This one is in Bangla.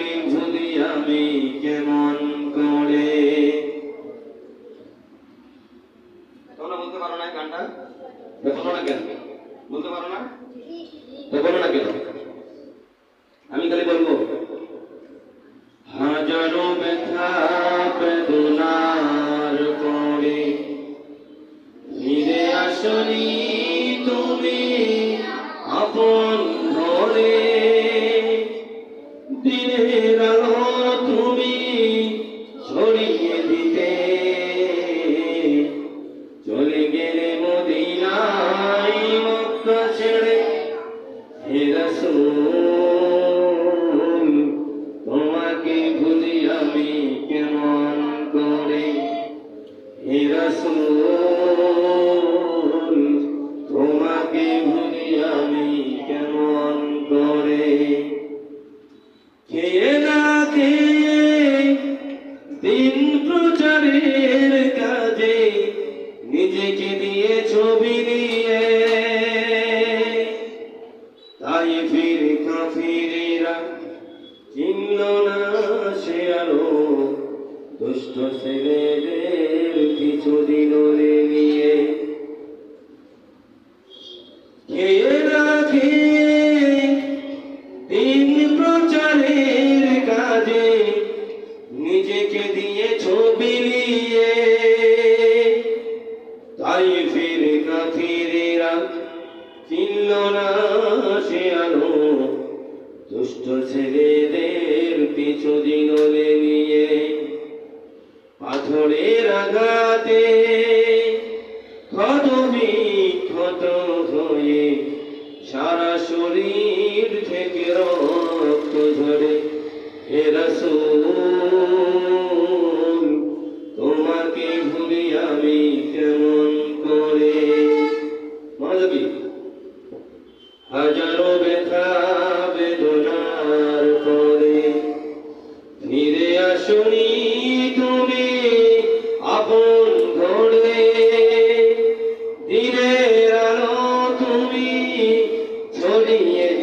তোমাকে ভুলি আমি কেমন করে? তোমরা বলতে পারো না গানটা? বলো না কেন? বলতে পারো না? বলো না কেন? ফির কাফিরেরা চিনল না সে আলো। দুষ্ট ছেলেদের কিছু দিন নিয়ে। খেয়ে না খেয়ে প্রচারের কাজে? নিজেকে দিয়ে ছবি তাই ফির চিনল না সে দুষ্ট ছেলেদের পিছু দিনলে নিয়ে। পাথরের আঘাতে, ক্ষত হয়ে সারা শরীর থেকে রক্ত ঝরে। রাসূল, তোমাকে ভুলি আমি কেমন করে? মনোযোগী হাজারো ব্যথা বেদনার পরে ফিরে আসুনি ছড়িয়ে